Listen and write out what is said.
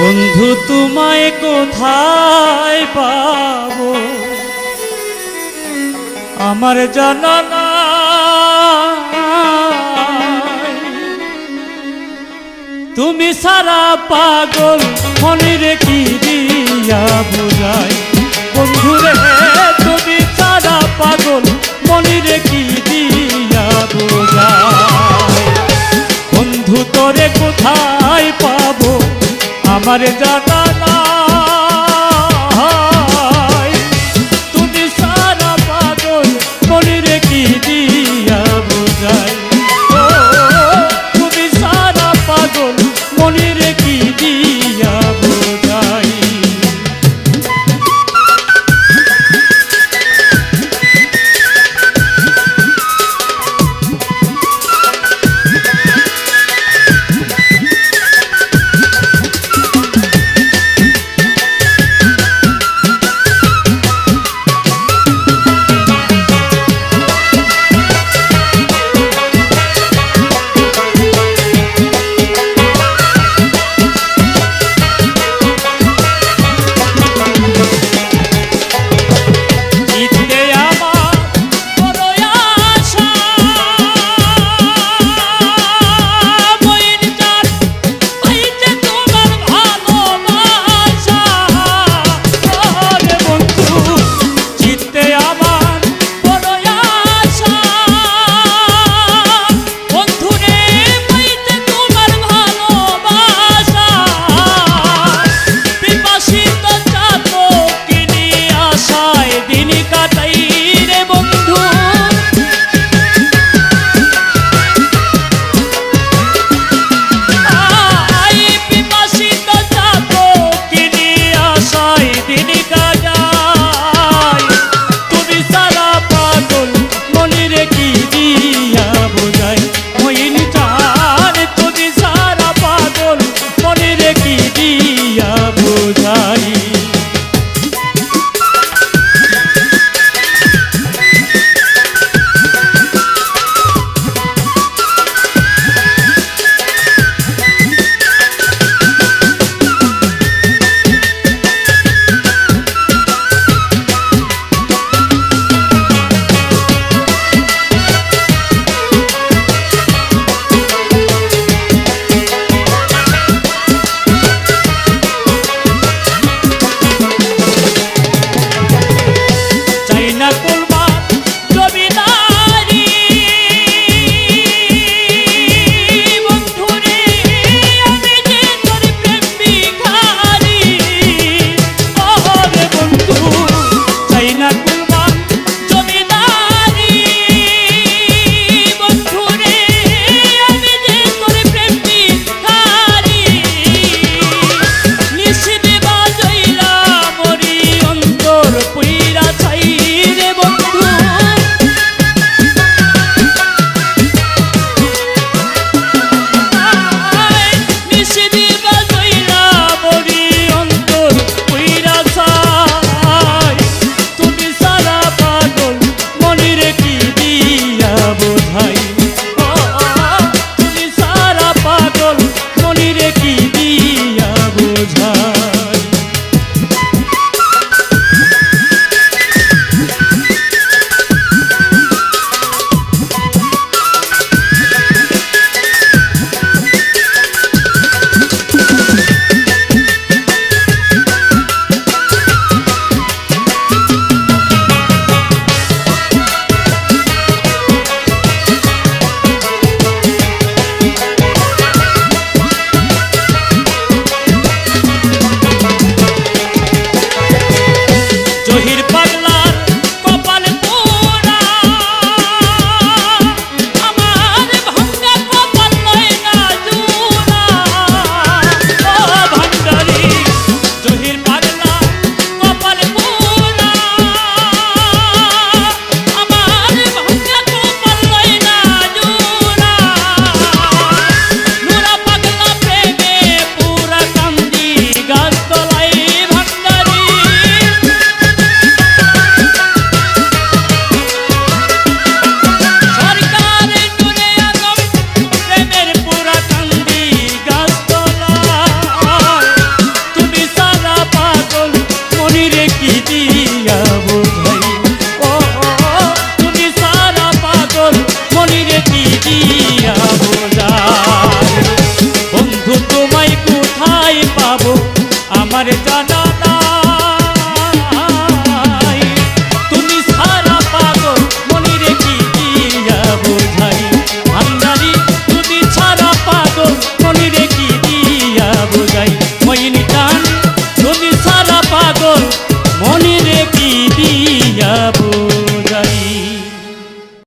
বন্ধু, তোমায় কোথায় পাবো? আমার জানা। তুমি সারা পাগল, মনের কি দিয়া বোঝাই? বন্ধু রে, তুমি সারা পাগল, মনের কি দিয়া বোঝাই? বন্ধু, তোরে কোথায় আমার জানা